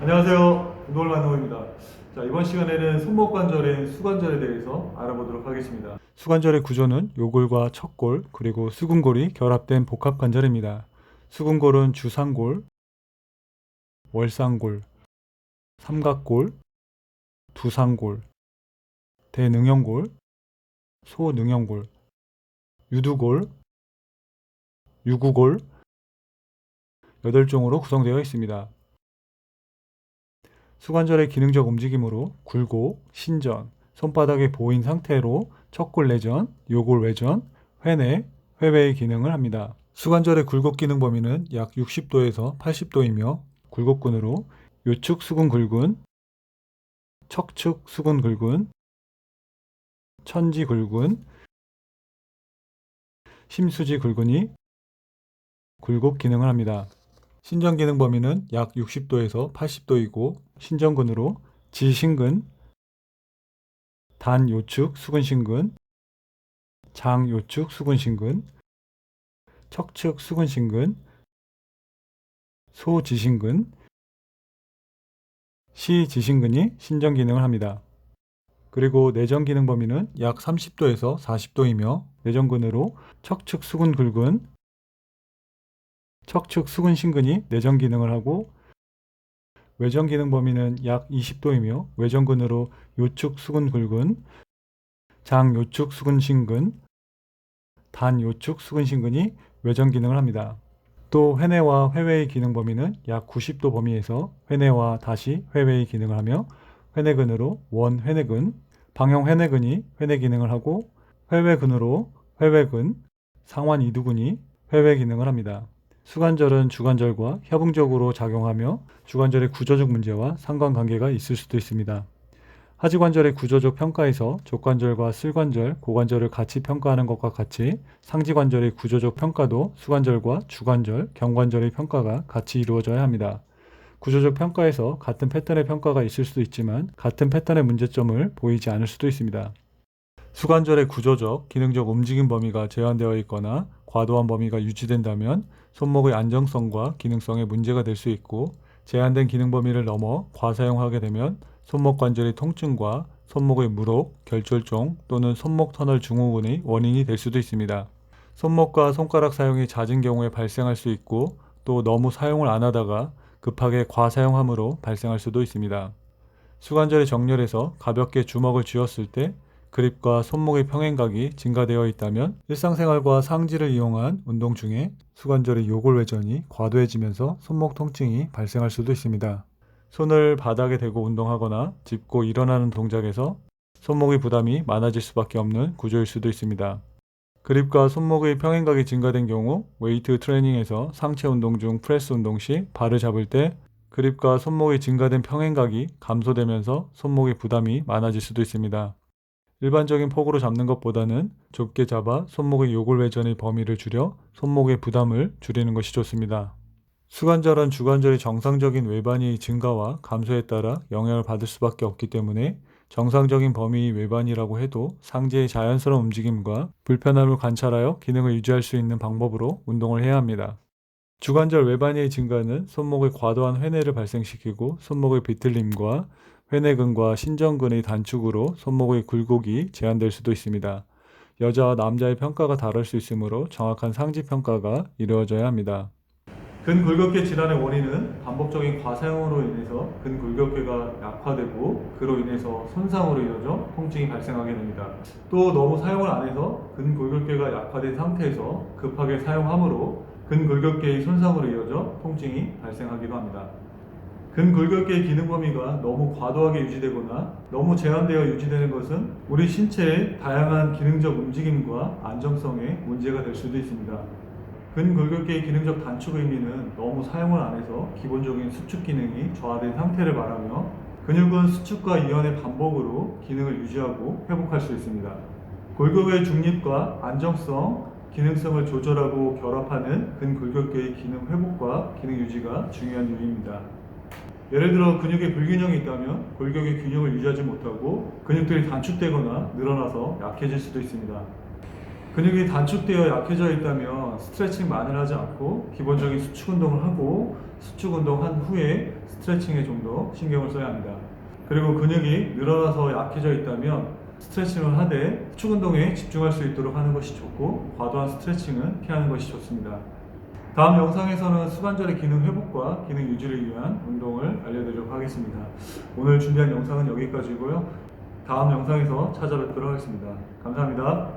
안녕하세요. 운동을 만나고입니다. 자, 이번 시간에는 손목 관절의 수관절에 대해서 알아보도록 하겠습니다. 수관절의 구조는 요골과 척골, 그리고 수근골이 결합된 복합 관절입니다. 수근골은 주상골, 월상골, 삼각골, 두상골, 대능형골, 소능형골, 유두골, 유구골, 8종으로 구성되어 있습니다. 수관절의 기능적 움직임으로 굴곡, 신전, 손바닥의 보인 상태로 척골 내전, 요골 외전, 회내, 회외의 기능을 합니다. 수관절의 굴곡 기능 범위는 약 60도에서 80도이며 굴곡근으로 요축 수근 굴근, 척축 수근 굴근, 천지 굴근, 심수지 굴근이 굴곡 기능을 합니다. 신전 기능 범위는 약 60도에서 80도이고 신전근으로 지신근, 단요축 수근신근, 장요축 수근신근, 척축 수근신근, 소지신근, 시지신근이 신전 기능을 합니다. 그리고 내전 기능 범위는 약 30도에서 40도이며 내전근으로 척축 수근 굴근, 척축 수근 신근이 내전 기능을 하고 외전 기능 범위는 약 20도이며 외전근으로 요축 수근 굴근, 장 요축 수근 신근, 단 요축 수근 신근이 외전 기능을 합니다. 또 회내와 회외의 기능 범위는 약 90도 범위에서 회내와 다시 회외의 기능을 하며 회내근으로 원 회내근, 방형 회내근이 회내 기능을 하고 회외근으로 회외근, 상완 이두근이 회외 기능을 합니다. 수관절은 주관절과 협응적으로 작용하며 주관절의 구조적 문제와 상관관계가 있을 수도 있습니다. 하지관절의 구조적 평가에서 족관절과 슬관절, 고관절을 같이 평가하는 것과 같이 상지관절의 구조적 평가도 수관절과 주관절, 경관절의 평가가 같이 이루어져야 합니다. 구조적 평가에서 같은 패턴의 평가가 있을 수도 있지만 같은 패턴의 문제점을 보이지 않을 수도 있습니다. 수관절의 구조적, 기능적 움직임 범위가 제한되어 있거나 과도한 범위가 유지된다면 손목의 안정성과 기능성에 문제가 될 수 있고 제한된 기능 범위를 넘어 과사용하게 되면 손목 관절의 통증과 손목의 무록, 결절종 또는 손목 터널 증후군의 원인이 될 수도 있습니다. 손목과 손가락 사용이 잦은 경우에 발생할 수 있고 또 너무 사용을 안 하다가 급하게 과사용함으로 발생할 수도 있습니다. 수관절의 정렬에서 가볍게 주먹을 쥐었을 때 그립과 손목의 평행각이 증가되어 있다면 일상생활과 상지를 이용한 운동 중에 수관절의 요골 회전이 과도해지면서 손목 통증이 발생할 수도 있습니다. 손을 바닥에 대고 운동하거나 짚고 일어나는 동작에서 손목의 부담이 많아질 수밖에 없는 구조일 수도 있습니다. 그립과 손목의 평행각이 증가된 경우 웨이트 트레이닝에서 상체 운동 중 프레스 운동 시 발을 잡을 때 그립과 손목의 증가된 평행각이 감소되면서 손목의 부담이 많아질 수도 있습니다. 일반적인 폭으로 잡는 것보다는 좁게 잡아 손목의 요골 회전의 범위를 줄여 손목의 부담을 줄이는 것이 좋습니다. 수관절은 주관절의 정상적인 외반의 증가와 감소에 따라 영향을 받을 수밖에 없기 때문에 정상적인 범위의 외반이라고 해도 상체의 자연스러운 움직임과 불편함을 관찰하여 기능을 유지할 수 있는 방법으로 운동을 해야 합니다. 주관절 외반의 증가는 손목의 과도한 회내를 발생시키고 손목의 비틀림과 회내근과 신전근의 단축으로 손목의 굴곡이 제한될 수도 있습니다. 여자와 남자의 평가가 다를 수 있으므로 정확한 상지 평가가 이루어져야 합니다. 근골격계 질환의 원인은 반복적인 과사용으로 인해서 근골격계가 약화되고 그로 인해서 손상으로 이어져 통증이 발생하게 됩니다. 또 너무 사용을 안 해서 근골격계가 약화된 상태에서 급하게 사용함으로 근골격계의 손상으로 이어져 통증이 발생하기도 합니다. 근골격계의 기능 범위가 너무 과도하게 유지되거나 너무 제한되어 유지되는 것은 우리 신체의 다양한 기능적 움직임과 안정성에 문제가 될 수도 있습니다. 근골격계의 기능적 단축 의미는 너무 사용을 안 해서 기본적인 수축 기능이 저하된 상태를 말하며 근육은 수축과 이완의 반복으로 기능을 유지하고 회복할 수 있습니다. 골격의 중립과 안정성, 기능성을 조절하고 결합하는 근골격계의 기능 회복과 기능 유지가 중요한 요인입니다. 예를 들어 근육에 불균형이 있다면 골격의 균형을 유지하지 못하고 근육들이 단축되거나 늘어나서 약해질 수도 있습니다. 근육이 단축되어 약해져 있다면 스트레칭만을 하지 않고 기본적인 수축 운동을 하고 수축 운동한 후에 스트레칭에 좀 더 신경을 써야 합니다. 그리고 근육이 늘어나서 약해져 있다면 스트레칭을 하되 수축 운동에 집중할 수 있도록 하는 것이 좋고 과도한 스트레칭은 피하는 것이 좋습니다. 다음 영상에서는 수관절의 기능 회복과 기능 유지를 위한 운동을 알려드리도록 하겠습니다. 오늘 준비한 영상은 여기까지고요. 다음 영상에서 찾아뵙도록 하겠습니다. 감사합니다.